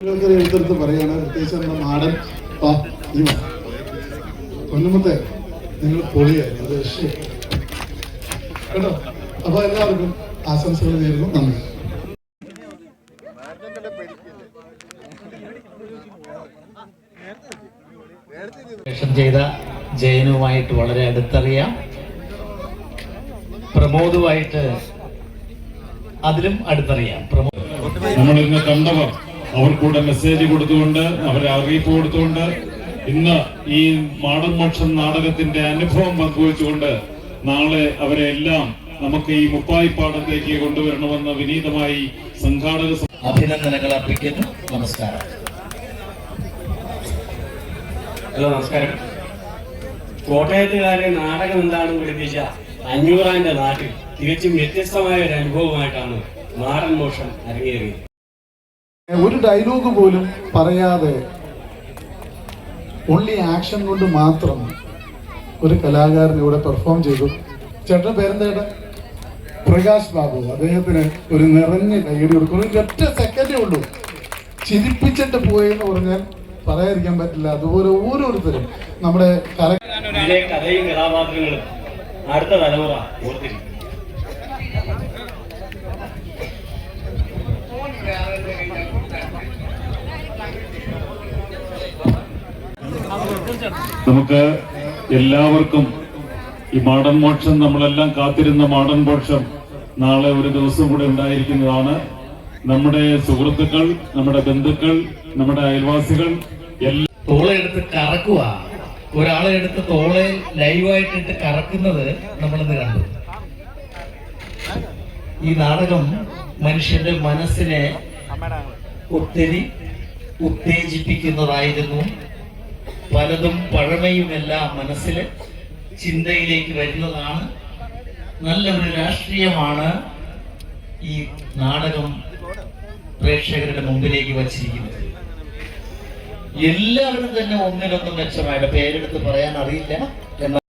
ഓരോരുത്തരെ എടുത്തെടുത്ത് പറയാണ് പ്രത്യേകിച്ച് നമ്മുടെ നാടൻ. പൊന്നുമത്തെ നിങ്ങൾ പൊളിയായി അത് കേട്ടോ? അപ്പൊ എല്ലാവർക്കും ആശംസകൾ നേരുന്നു. നന്ദി. ശേഷം ചെയ്ത ജയനുമായിട്ട് വളരെ അടുത്തറിയാം. പ്രമോദുമായിട്ട് അതിലും അടുത്തറിയാം. പ്രമോദ് നമ്മൾ ഇന്ന് കണ്ടവർ അവർക്കൂടെ മെസ്സേജ് കൊടുത്തുകൊണ്ട് അവരെ അറിയിപ്പ് കൊടുത്തുകൊണ്ട് ഇന്ന് ഈ മാടൻ മോക്ഷം നാടകത്തിന്റെ അനുഭവം പങ്കുവച്ചുകൊണ്ട് നാളെ അവരെ എല്ലാം നമുക്ക് ഈ മുപ്പായിപ്പാടത്തേക്ക് കൊണ്ടുവരണമെന്ന് വിനീതമായി സംഘാടക അഭിനന്ദനങ്ങൾ അർപ്പിക്കുന്നു. നമസ്കാരം. ഹലോ നമസ്കാരം. കോട്ടയത്തുകാരെ നാടകം എന്താണെന്ന് പഠിപ്പിച്ച അഞ്ഞൂറാന്റെ നാട്ടിൽ തികച്ചും വ്യത്യസ്തമായ ഒരു അനുഭവമായിട്ടാണ് നാടൻ മോഷൻ അരങ്ങേറിയത്. ഒരു ഡയലോഗ് പോലും പറയാതെ ഓൺലി ആക്ഷൻ കൊണ്ട് മാത്രം ഒരു കലാകാരൻ ഇവിടെ പെർഫോം ചെയ്തു. ചേട്ടൻ പേരെന്തേട്ട പ്രകാശ് ബാബു. അദ്ദേഹത്തിന് ഒരു നിറഞ്ഞ കൈയടി കൊടുക്കുന്നു ഒരു ഒറ്റ സെക്കൻഡേ ഉള്ളൂ. ചിരിപ്പിച്ചിട്ട് പോയെന്ന് പറഞ്ഞാൽ പറയാതിരിക്കാൻ പറ്റില്ല. അതുപോലെ ഓരോരുത്തരും നമ്മുടെ കഥയും കഥാപാത്രങ്ങളും അടുത്ത തലമുറ ഓർത്തിരിക്കും. നമുക്ക് എല്ലാവർക്കും ഈ മാടൻ മോക്ഷം നമ്മളെല്ലാം കാത്തിരുന്ന മാടൻ മോക്ഷം നാളെ ഒരു ദിവസം കൂടെ ഉണ്ടായിരിക്കുന്നതാണ്. നമ്മുടെ സുഹൃത്തുക്കൾ നമ്മുടെ ബന്ധുക്കൾ നമ്മുടെ അയൽവാസികൾ തോളെ എടുത്ത് കറക്കുക. ഒരാളെ എടുത്ത് തോളെ ലൈവായിട്ടിട്ട് കറക്കുന്നത് നമ്മളിന്ന് കണ്ടു. ഈ നാടകം മനുഷ്യന്റെ മനസ്സിനെ ഒത്തിരി ഉത്തേജിപ്പിക്കുന്നതായിരുന്നു. പലതും പഴമയുമെല്ലാം മനസ്സിൽ ചിന്തയിലേക്ക് വരുന്നതാണ്. നല്ല ഒരു രാഷ്ട്രീയമാണ് ഈ നാടകം പ്രേക്ഷകരുടെ മുമ്പിലേക്ക് വച്ചിരിക്കുന്നത്. എല്ലാവരും തന്നെ ഒന്നിനൊന്നും മെച്ചമായിട്ട് പേരെടുത്ത് പറയാൻ അറിയില്ല. എന്നാൽ